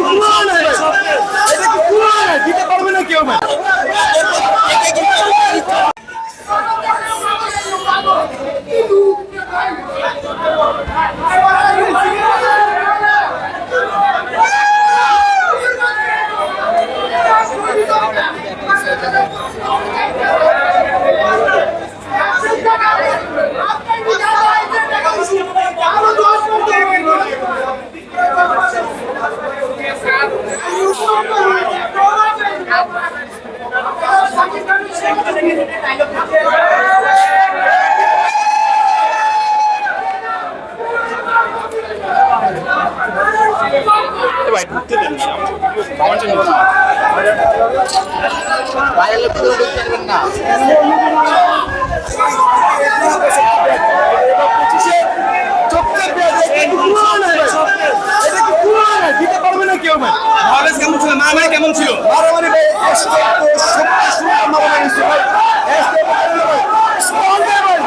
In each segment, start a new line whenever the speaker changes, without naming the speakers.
like, whoa! ভাই
ঢুকতে দেন কেমন ছিল মারামারি কেমন ছিল
মারামারি ছিল ভাই এসকে ভাই স্মল ভাই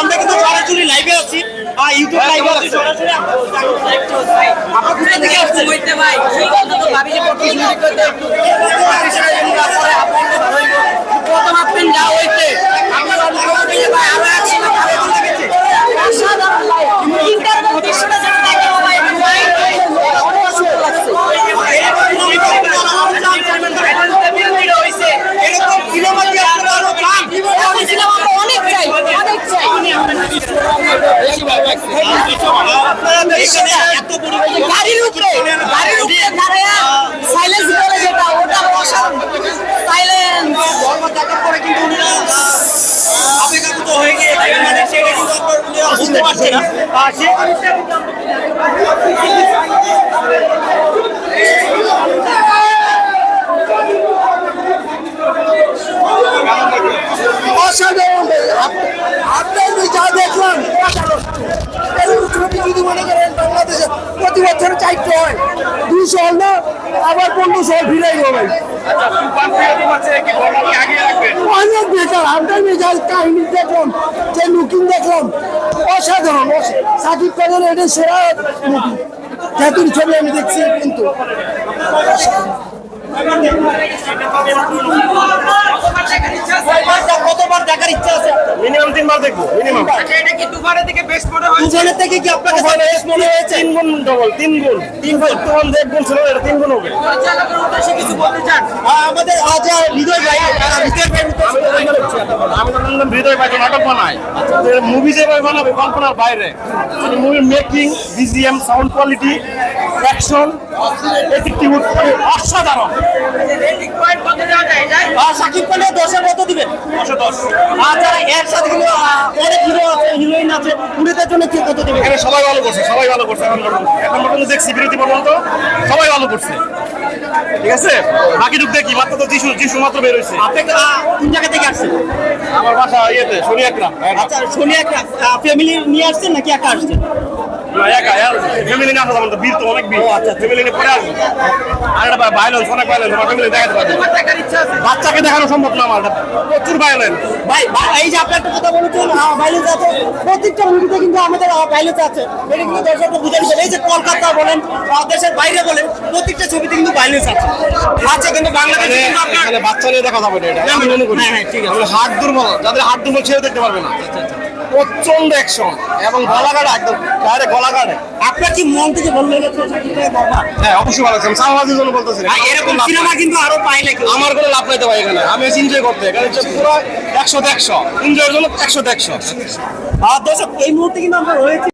আমরা কিন্তু সরাসরি লাইভে আছি। আর ইউটিউব লাইভে আছি। সরাসরি আপনার কোথা থেকে আসছেন
ভাই কি কথা তো ভাবি যে পড়তে শুরু করতে প্রথম আপনি যা হইছে আপনার অনুভব দিয়ে ভাই আরও একশো ভালো লেগেছে অসাধারণ লাইভ ইন্টারনেট দৃশ্যটা যেটা দেখে ভাই ভাই অনেক সুন্দর লাগছে
এরকম সিনেমা কি আপনারা আরও চান
এমন সিনেমা আমরা অনেক চাই অনেক চাই
আপনারা তো এখানে এত পরিমাণে
গাড়ির উপরে গাড়ির উপরে দাঁড়ায়া সাইলেন্স বলে যেটা ওটা অসাধারণ সাইলেন্স
ধর্ম দেখার পরে কিন্তু উনি আবেগাপ্লুত হয়ে গিয়ে মানে সেটা কিন্তু আপনারা বুঝতে পারছেন না সে
অসাধারণ ভাই আপ- আপনি আমি যা দেখলাম এরকম ছবি যদি মনে প্রতি বছর চারটে হয়, দুশো হল আবার পনেরোশো হল ভিড়াই হবে অনেক বেকার কাহিনী দেখলাম যে লুকিং দেখলাম অসাধারণ সাকিব খানের এটা সেরা মুভি জাতির ছবি আমি দেখছি কিন্তু।
কতবার দেখার ইচ্ছা আছে?
মিনিমাম তিনবার দেখব মিনিমাম
এটা কি দুবারের থেকে বেস্ট মনে হয়?
দুজনের থেকে কি মনে হয়েছে? তিন গুণ ডবল তিন গুণ। তিন গুণ। তখন দেড় গুণ ছিল এটা তিন গুণ হবে।
পরিচালকের উদ্দেশ্যে কিছু বলতে চান?
আমাদের আজ আর হৃদয় ভাই হৃদয় ভাই বললাম হৃদয় ভাই নাটক বানায়। মুভি যেভাবে বানাবে কল্পনার বাইরে। মুভির making BGM sound quality action অসাধারণ। আর সাকিব খানের দশের মতো দিবেন।
দশ
আর হিরো আছে হিরোইন জন্য কে কত দিবে?
এখানে সবাই ভালো করছে সবাই ভালো করছে এখন এখন পর্যন্ত দেখছি বিরতি পর্যন্ত সবাই ভালো করছে। ঠিক আছে? বাকি যুগ দেখি মাত্র তো যিশু যিশু মাত্র বের হয়েছে।
আপনি কোন জায়গা থেকে আসছেন?
আমার বাসা ইয়েতে শনি একরাম
আচ্ছা শুনি ফ্যামিলি নিয়ে আসছেন নাকি একা আসছেন?
একা ফ্যামিলি নিয়ে আসা যাবে না, বীর তো অনেক বীর
আচ্ছা।
ফ্যামিলি নিয়ে পরে আসবে। আর এটা ভাইলেন্স অনেক ভাইলেন্স আমার ফ্যামিলি দেখাতে পারবে না।
দেখার ইচ্ছা আছে
বাচ্চাকে দেখানো সম্ভব না আমার। প্রচুর ভাইলেন্স
ভাই ভাই, এই যে আপনি একটা কথা বলেছেন ভাইলেন্স আছে। প্রত্যেকটা মুভিতে কিন্তু আমাদের ভাইলেন্স আছে। এটা কিন্তু দর্শককে বুঝে এই যে কলকাতা বলেন দেশের বাইরে বলেন প্রত্যেকটা ছবিতে কিন্তু ভাইলেন্স আছে।
আচ্ছা কিন্তু বাংলাদেশে কিন্তু আপনার
বাচ্চা নিয়ে দেখা যাবে না এটা। আমি মনে করি।
হ্যাঁ, হ্যাঁ, ঠিক আছে।
হাট দুর্বল যাদের হাট দুর্বল ছেড়ে দেখতে পারবে না। প্রচণ্ড অ্যাকশন এবং গলা কাটে একদম। ডাইরেক্ট গলা কাটে
আপনার কি মন থেকে ভালো লেগেছে?
হ্যাঁ অবশ্যই ভালো লাগছে সামাজিক জন্য বলতেছি।
এরকম সিনেমা কিন্তু আরও পাই নাকি?
আমার কোনো লাভ পাইতে পারি এখানে। আমি এনজয় করতে। এখানে পুরো একশো। একশো এনজয়ের জন্য একশো একশো।
আর দর্শক এই মুহূর্তে কিন্তু আমরা রয়েছি